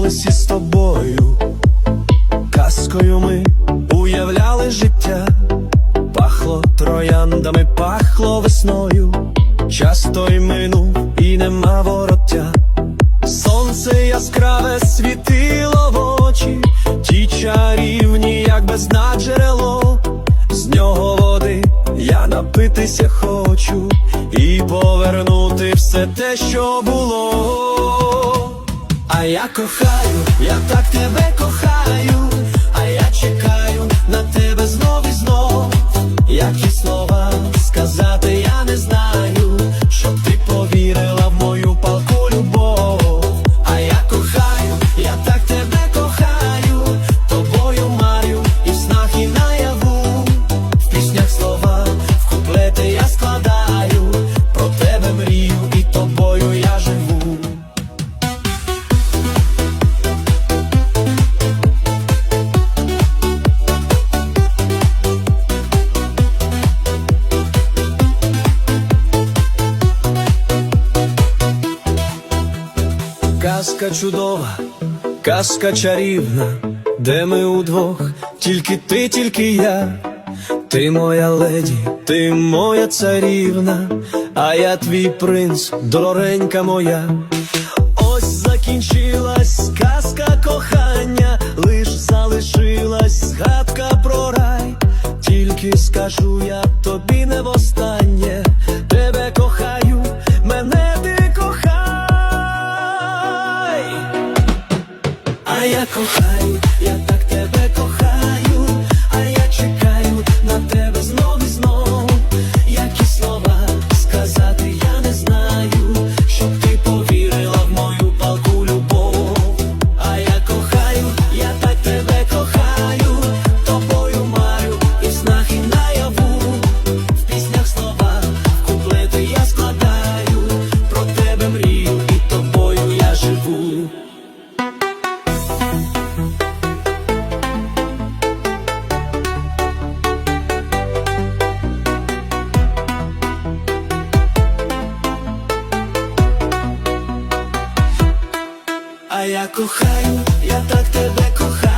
колесі з тобою, казкою ми уявляли життя, пахло трояндами, пахло весною, час той минув і нема вороття. Сонце яскраве світило в очі, ті чарівні, як бездна джерело, з нього води я напитися хочу. І повернути все те, що було. Я кохаю, я так Казка чудова, казка чарівна, де ми удвох, тільки ти, тільки я, ти моя леді, ти моя царівна, а я твій принц, дорогенька моя. Ось закінчилась казка кохання, лиш залишилась згадка про рай. Тільки скажу я я кохаю, я кохаю, я так тебе кохаю.